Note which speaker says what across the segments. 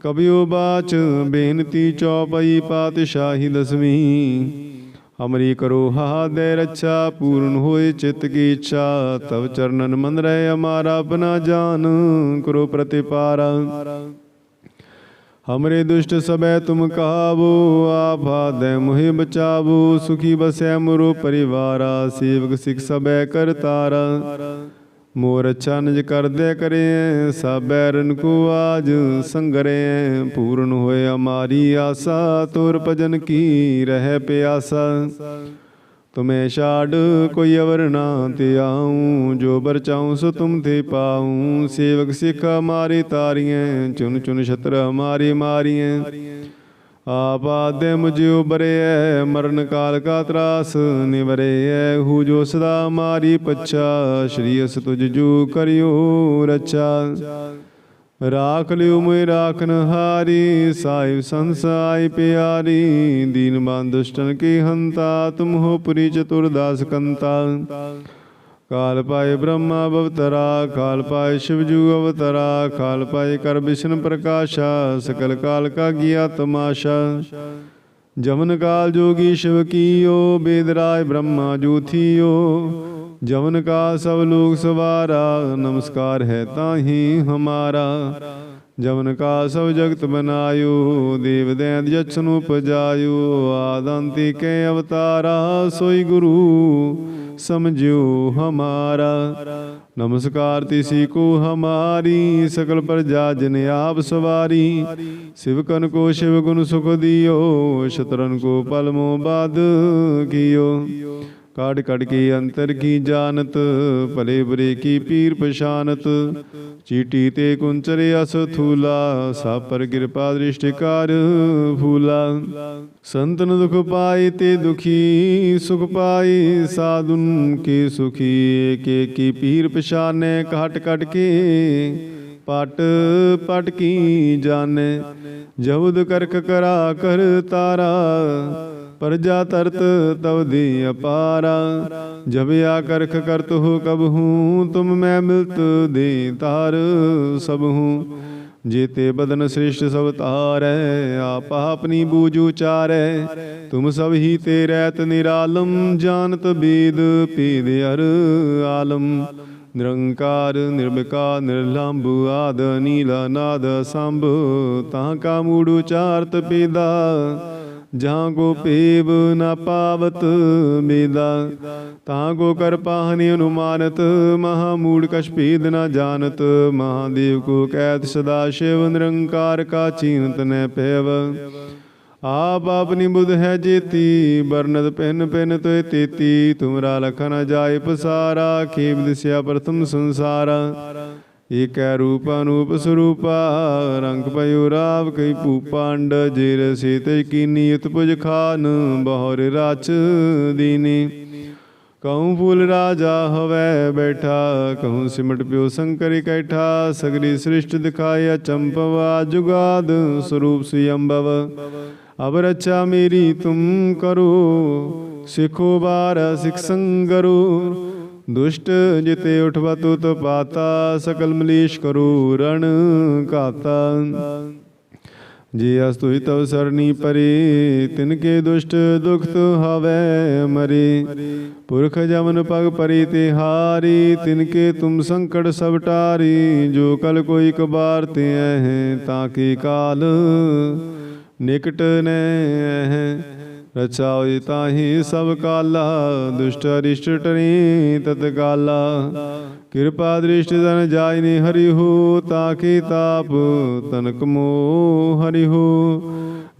Speaker 1: ਕਬਿਉ ਬਾਚ ਬੇਨਤੀ ਚੌਪਈ ਪਾਤਸ਼ਾਹੀ ਦਸਵੀਂ। ਹਮਰੀ ਕਰੋ ਹਾ ਦੇ ਰੱਛਾ, ਪੂਰਨ ਹੋਏ ਚਿਤ ਕੀ ਇੱਛਾ। ਤਵ ਚਰਨਨ ਮੰਨ ਰਹਿ ਅਮਾਰਾ ਆਪਣਾ ਜਾਨ ਕਰੋ ਪ੍ਰਤਿਪਾਰ। ਹਮਰੇ ਦੁਸ਼ਟ ਸਬੈ ਤੁਮ ਕਹਾਵੋ ਆਭਾ ਦੇ ਮੁਹਿ ਬਚਾਵੋ। ਸੁਖੀ ਬਸੈ ਮੁਰੋ ਪਰਿਵਾਰਾ, ਸੇਵਕ ਸਿਖ ਸਬੈ ਕਰਤਾਰਾ। ਮੋਰ ਅੱਛਾ ਨਿਜ ਕਰਦੇ ਕਰੇ ਸਾਬੈ ਰਨ ਕੋ ਆਜ ਸੰਗਰੇ ਪੂਰਨ ਹੋਏ ਅਮਾਰੀ ਆਸਾ, ਤੁਰ ਭਜਨ ਕੀ ਰਹਿ ਪਿਆਸਾ। ਤੁਮੇ ਛਾੜ ਕੋਈ ਅਵਰ ਨਾ ਤਿਆਉ ਜੋ ਬਰ ਚਾਉ ਸੋ ਤੁਮ ਤੇ ਪਾਉ ਸੇਵਕ ਸਿਖ ਮਾਰੇ ਤਾਰੀਆਂ ਚੁਨ ਚੁਨ ਛਤਰ ਮਾਰੇ ਮਾਰੀਆਂ ਆਬਾਦਿਮ ਜਿਉ ਬਰਿਐ ਮਰਨ ਕਾਲ ਕਾ ਤਰਾਸ ਨਿਵਰਿਐ ਹੂ ਜੋ ਸਦਾ ਮਾਰੀ ਪੱਛਾ, ਸ਼੍ਰੀ ਅਸ ਤੁਜ ਜੂ ਕਰਿਓ ਰਚਾ ਰਾਖ ਲਿਉ ਮੈਂ ਰਾਖ ਨਹਾਰੀ, ਸਾਹਿਬ ਸੰਸਾਈ ਪਿਆਰੀ। ਦੀਨ ਬੰਦੁਸ਼ਟਨ ਕੀ ਹੰਤਾ ਤੁਮ ਹੋ ਪੁਰੀ ਚਤੁਰ ਕੰਤਾ। ਕਾਲ ਪਾਏ ਬ੍ਰਹਮਾ ਅਵਤਰਾ, ਕਾਲ ਪਾਏ ਸ਼ਿਵਜੂ ਅਵਤਰਾ, ਕਾਲ ਪਾਏ ਕਰ ਵਿਸ਼ਨ ਪ੍ਰਕਾਸ਼ਾ, ਸਕਲ ਕਾਲ ਕਾ ਗਿਆ ਤਮਾਸ਼ਾ ਜਮਨ ਕਾਲ ਜੋਗੀ ਸ਼ਿਵ ਕੀਓ ਬੇਦਰਾਜ ਬ੍ਰਹਮਾ ਜੂਥੀਓ। ਜਮਨ ਕਾ ਸਭ ਲੋਕ ਸਵਾਰਾ, ਨਮਸਕਾਰ ਹੈ ਤਾਹੀ ਹਮਾਰਾ। ਜਮਨ ਕਾ ਸਭ ਜਗਤ ਬਨਾਇਓ, ਦੇਵ ਦੈਂਤ ਜਛਨੂ ਪਜਾਇਓ ਆਦੰਤੀ ਕੇ ਅਵਤਾਰਾ, ਸੋਈ ਗੁਰੂ। ਸਮਝਿਓ ਹਮਾਰਾ। ਨਮਸਕਾਰ ਤਿਸੀ ਕੋ ਹਮਾਰੀ, ਸਕਲ ਜਾ ਜਿਨ ਆਪ ਸਵਾਰੀ। ਸਿਵਕਨ ਕੋ ਸ਼ਿਵ ਗੁਣ ਸੁਖ ਦਿਓ, ਸ਼ਤਰਨ ਕੋ ਪਲਮੋ ਬਾਦ ਕੀਓ। ਕਾੜ ਕੜ ਕੇ ਅੰਤਰ ਕੀ ਜਾਣਤ? ਭਲੇ ਬੁਰੇ ਕੀ ਪੀਰ ਪਛਾਨਤ ਚੀਟੀ ਤੇ ਕੁੰਚਰ ਅਸ ਥੂਲਾ ਸਾਪਰ ਕਿਰਪਾ ਦ੍ਰਿਸ਼ਟ ਫੂਲਾ। ਸੰਤਨ ਦੁਖ ਪਾਈ ਤੇ ਦੁਖੀ, ਸੁਖ ਪਾਈ ਸਾਧੁਨ, ਕੇ ਸੁਖੀ ਕੇ ਕੀ ਪੀਰ ਪਛਾਨੇ ਕਾਟ ਕਟ ਕੇ ਪਟ ਪਟ ਕੀ ਜਾਣੈ? ਜਬਦ ਕਰਖ ਕਰਾ ਕਰ ਤਾਰਾ, ਪਰਜਾ ਤਰਤ ਤਵਦੀ ਅਪਾਰਾ। ਜਬ ਆ ਕਰਖ ਕਰਤ ਹੋ ਕਬਹੂ ਤੁਮ ਮੈਂ ਮਿਲਤ ਦੇ ਤਾਰ ਸਭਹੂ ਜੇਤੇ ਬਦਨ ਸ੍ਰਿਸ਼ਟ ਸਭ ਤਾਰੈ, ਆਪ ਆਪਨੀ ਬੂਝ ਉਚਾਰੈ। ਤੁਮ ਸਭ ਹੀ ਤੇ ਰਹਿਤ ਨਿਰਾਲਮ ਜਾਨਤ ਬੀਦ ਪੀਦ ਅਰ ਆਲਮ। ਨਿਰੰਕਾਰ ਨਿਰਮਿਕਾਰ ਨਿਰਲੰਭ, ਆਦ, ਨੀਲਾ ਨਾਦ ਸੰਭ। ਤਾਂ ਕਾ ਮੂੜ ਚਾਰਤ ਪੀਦਾ, ਜਾਂ ਕੋ ਪੀਬ ਨਾ ਪਾਵਤ ਮੇਦਾ। ਤਾਂ ਕੋ ਕਰ ਪਾਹਨੀ ਅਨੁਮਾਨਤ, ਮਹਾ ਮੂੜ ਕਛ ਭੇਦ ਨਾ ਜਾਣਤ। ਮਹਾਦੇਵ ਕੋ ਕਹਿਤ ਸਦਾ ਸ਼ਿਵ, ਨਿਰੰਕਾਰ ਕਾ ਚੀਨਤ ਨੈ ਪੇਵ। ਆਪ ਆਪਨੀ ਬੁਧ ਹੈ ਜੇਤੀ ਬਰਨਦ ਪਹਿਨ ਪਿੰਨ ਤੋਏ ਤੇਤੀ ਤੁਮਰਾ ਲਖਨ ਜਾਏ ਪਸਾਰਾ ਖੇਬ ਦਿਸਿਆ ਪ੍ਰਥਮ ਸੰਸਾਰਾ। ਏਕੈ ਰੂਪ ਅਨੂਪ ਸਰੂਪਾ, ਰੰਗ ਪਇਓ ਰਾਵ ਕਈ ਭੂਪਾਂਡ, ਜਿਰ ਸੀਤ ਕੀਨੀ ਉਤਪੁਜ ਖਾਨ, ਬਹੁਰ ਰਾਚ ਦੀਨੀ। ਕਉ ਫੂਲ ਰਾਜਾ ਹੋਵੇ ਬੈਠਾ ਕਉ ਸਿਮਟ ਪਿਓ ਸ਼ੰਕਰ ਇਕੈਠਾ ਸਗਰੀ ਸ੍ਰਿਸ਼ਟ ਦਿਖਾਇਆ ਚੰਪਵਾ ਜੁਗਾਦ ਸਰੂਪ ਸੁਯੰਭਵ ਅਬ ਰੱਛਾ ਮੇਰੀ ਤੁਮ ਕਰੋ ਸਿਖੋ ਬਾਰ ਸਿਖ ਸੰਗਰੋ ਦੁਸ਼ਟ ਜਿਤੇ ਉਠਵਾ ਤੁਤ ਪਾਤਾ ਸਕਲ ਮਲੀਸ਼ ਕਰੋ ਰਣ ਘਾਤਾ ਜੇ ਅਸਤੁ ਤਵ ਸਰਣੀ ਪਰੇ ਤਿਨ ਕੇ ਦੁਸ਼ਟ ਦੁਖਤ ਹਵੈ ਮਰੇ। ਪੁਰਖ ਜਮਨ ਪਗ ਪਰੀ ਤੇ ਹਾਰੀ ਤਿਨ ਕੇ ਤੁਮ ਸੰਕਟ ਸਭ ਟਾਰੀ। ਜੋ ਕਲ ਕੋਈ ਕਬਾਰ ਤੇ ਹੈ ਤਾਂ ਕੀ ਕਾਲ ਨਿਕਟ ਨੈ ਹੈ ਰਚਾਉ ਤਾਹੀ ਸਭ ਕਾਲਾ, ਦੁਸ਼ਟ ਅਰਿਸ਼ਟ ਟਨੀ ਤਤ ਕਾਲਾ ਕਿਰਪਾ ਦ੍ਰਿਸ਼ਟ ਜਨ ਜਾਇ ਨੀ ਹਰਿ ਹੋ ਤਾਕੇ ਤਾਪ ਤਨਕ ਮੋ ਹਰਿ ਹੋ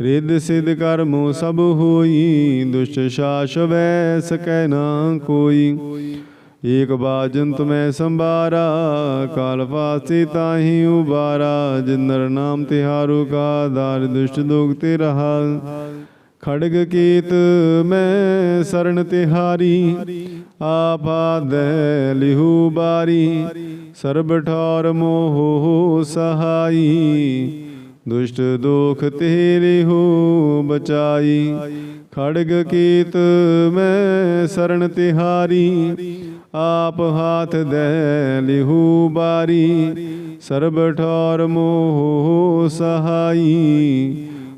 Speaker 1: ਰਿੱਧ ਸਿਧ ਕਰਮੋ ਸਭ ਹੋਈ, ਦੁਸ਼ਟ ਸ਼ਾਸ ਸਕੈ ਨਾ ਕੋਈ। ਏਕ ਬਾਜਨ ਤੁਮੈ ਸੰਭਾਰਾ, ਕਾਲ ਫਾਸੀ ਤਾਹੀ ਉਬਾਰਾ। ਜਿਨਰ ਨਾਮ ਤਿਹਾਰੂ ਕਾ, ਦਾਰ ਦੁਸ਼ਟ ਦੁਖ ਤੇ ਰਹਾ। ਖੜਗ ਕੀਤ ਮੈਂ ਸਰਣ ਤਿਹਾਰੀ ਆਪਾਦੈ ਲਿਹੂ ਬਾਰੀ, ਸਰਬ ਠੌਰ ਮੋਹ ਸਹਾਈ। ਦੁਸ਼ਟ ਦੁਖ ਤੇਰੇ ਹੋ ਬਚਾਈ, ਖੜਗ ਕੀਤ ਮੈਂ ਸਰਣ ਤਿਹਾਰੀ, ਆਪ ਹਾਥ ਦੇ ਲਿਹੂ ਬਾਰੀ, ਸਰਬ ਠੌਰ ਮੋਹ ਸਹਾਈ।